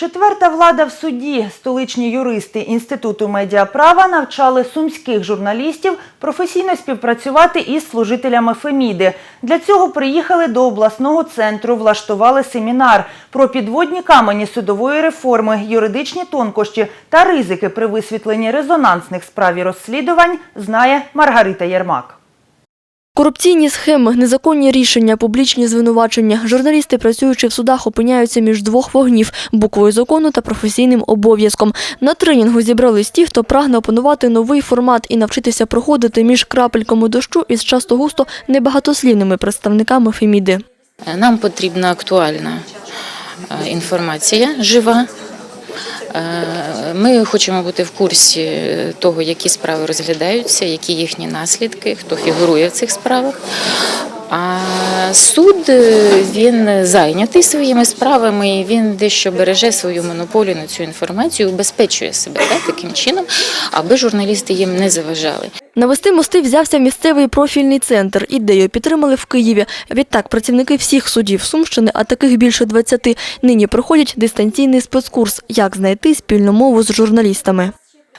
Четверта влада в суді. Столичні юристи Інституту медіаправа навчали сумських журналістів професійно співпрацювати із служителями Феміди. Для цього приїхали до обласного центру, влаштували семінар про підводні камені судової реформи, юридичні тонкощі та ризики при висвітленні резонансних справ і розслідувань, знає Маргарита Єрмак. Корупційні схеми, незаконні рішення, публічні звинувачення. Журналісти, працюючи в судах, опиняються між двох вогнів – буквою закону та професійним обов'язком. На тренінгу зібрались ті, хто прагне опанувати новий формат і навчитися проходити між крапельками дощу із часто-густо небагатослівними представниками Феміди. Нам потрібна актуальна е, інформація жива. Ми хочемо бути в курсі того, які справи розглядаються, які їхні наслідки, хто фігурує в цих справах. А суд е, він зайнятий своїми справами, і він дещо береже свою монополію на цю інформацію, убезпечує себе так, таким чином, аби журналісти їм не заважали. Навести мости взявся місцевий профільний центр. Ідею підтримали в Києві. Відтак працівники всіх судів Сумщини, а таких більше 20, нині проходять дистанційний спецкурс «Як знайти спільну мову з журналістами».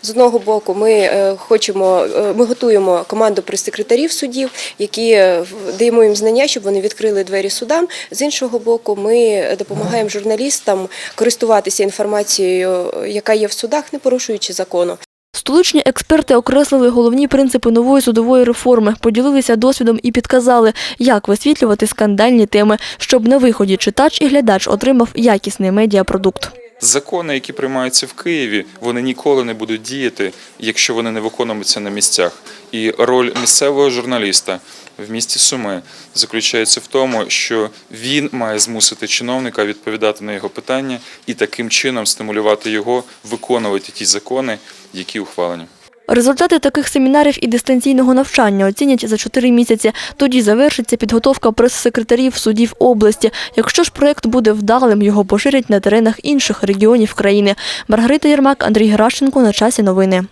З одного боку, ми е, хочемо, е, ми готуємо команду прес-секретарів судів, які е, даємо їм знання, щоб вони відкрили двері судам. З іншого боку, ми допомагаємо журналістам користуватися інформацією, яка є в судах, не порушуючи закону. Столичні експерти окреслили головні принципи нової судової реформи, поділилися досвідом і підказали, як висвітлювати скандальні теми, щоб на виході читач і глядач отримав якісний медіапродукт. Закони, які приймаються в Києві, вони ніколи не будуть діяти, якщо вони не виконуються на місцях. І роль місцевого журналіста в місті Суми заключається в тому, що він має змусити чиновника відповідати на його питання і таким чином стимулювати його виконувати ті закони, які ухвалені. Результати таких семінарів і дистанційного навчання оцінять за 4 місяці. Тоді завершиться підготовка прес-секретарів судів області. Якщо ж проект буде вдалим, його поширять на теренах інших регіонів країни. Маргарита Єрмак, Андрій Геращенко. На часі новини.